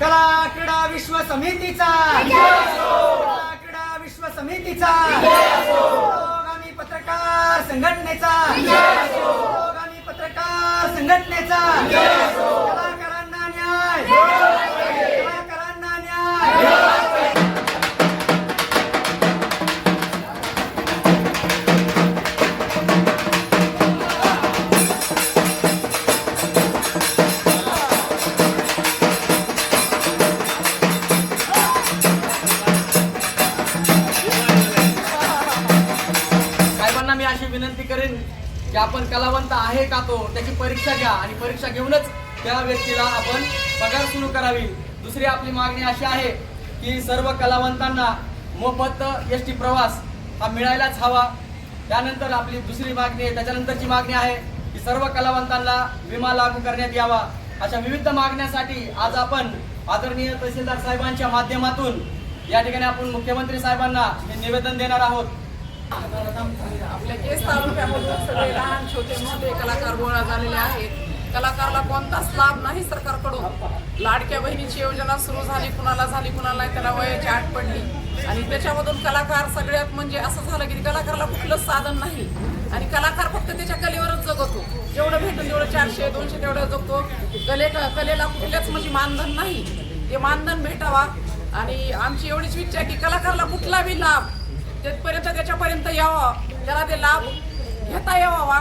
कला क्रीडा विश्व समितीचा. कला क्रीडा विश्व समितीचा. आगामी पत्रकार संघटनेचा. आगामी पत्रकार संघटनेचा. अशी विनंती करेन की आपण कलावंत आहे का तो त्याची परीक्षा घ्या आणि परीक्षा घेऊनच त्या व्यक्तीला आपण पगार सुरू करावी. दुसरी आपली मागणी अशी आहे की सर्व कलावंतांना मोफत एस टी प्रवास हा मिळायलाच हवा. त्यानंतर आपली दुसरी मागणी आहे त्याच्यानंतरची मागणी आहे की सर्व कलावंतांना विमा लागू करण्यात यावा. अशा विविध मागण्यासाठी आज आपण आदरणीय तहसीलदार साहेबांच्या माध्यमातून या ठिकाणी आपण मुख्यमंत्री साहेबांना हे निवेदन देणार आहोत. आपल्या केस तालुक्यामधून सगळे लहान छोटे मोठे कलाकार गोळा झालेले आहेत. कलाकाराला कोणताच लाभ नाही सरकारकडून. लाडक्या बहिणीची योजना सुरू झाली कुणाला झाली कुणाला त्याला वयाची आठ पडली. आणि त्याच्यामधून कलाकार सगळ्यात म्हणजे असं झालं की कलाकाराला कुठलंच साधन नाही. आणि कलाकार फक्त त्याच्या कलेवरच जगतो. जेवढं भेटून तेवढं चारशे दोनशे तेवढं जगतो. कले कलेला कुठल्याच म्हणजे मानधन नाही. ते मानधन भेटावा. आणि आमची एवढीच इच्छा आहे की कलाकाराला कुठला बी लाभ तिथपर्यंत त्याच्यापर्यंत यावं. त्याला ते लाभ घेता यावा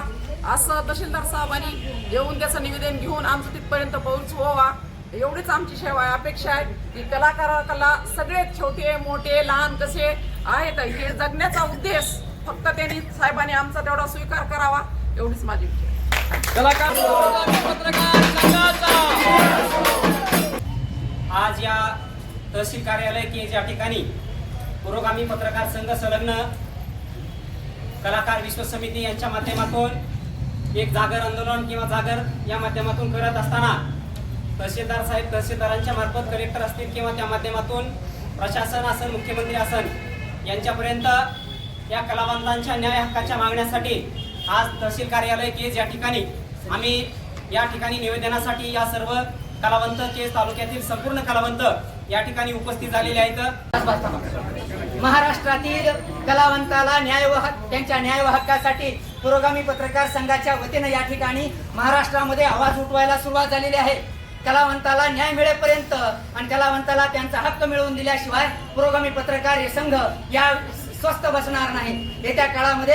असं तहसीलदार साहेबांनी येऊन त्याचं निवेदन घेऊन आमचं तिथपर्यंत पोहोचवावा एवढीच आमची सेवा आहे अपेक्षा आहे की कलाकाराला सगळे छोटे मोठे लहान कसे आहेत हे जगण्याचा उद्देश फक्त त्यांनी साहेबांनी आमचा तेवढा स्वीकार करावा. एवढीच माझी कलाकार आज या तहसील कार्यालय की ज्या ठिकाणी पुरोगामी पत्रकार संघ संलग्न कलाकार विश्व समिती यांच्या माध्यमातून एक जागर आंदोलन किंवा जागर या माध्यमातून करत असताना तहसीलदार साहेब तहसीलदारांच्या मार्फत कलेक्टर असतील किंवा त्या माध्यमातून प्रशासन असन मुख्यमंत्री असन यांच्यापर्यंत या कलावंतांच्या न्याय हक्काच्या मागण्यासाठी आज तहसील कार्यालय केज या ठिकाणी आम्ही या ठिकाणी निवेदनासाठी या सर्व कलावंत केज तालुक्यातील संपूर्ण कलावंत या ठिकाणी उपस्थित झालेले आहेत. महाराष्ट्रातील कलावंताला न्याय व त्यांच्या न्याय व हक्कासाठी पुरोगामी पत्रकार संघाच्या वतीनं या ठिकाणी महाराष्ट्रामध्ये आवाज उठवायला सुरुवात झालेली आहे. कलावंताला न्याय मिळेपर्यंत आणि कलावंताला त्यांचा हक्क मिळवून दिल्याशिवाय पुरोगामी पत्रकार हे संघ या स्वस्थ बसणार नाही. येत्या काळामध्ये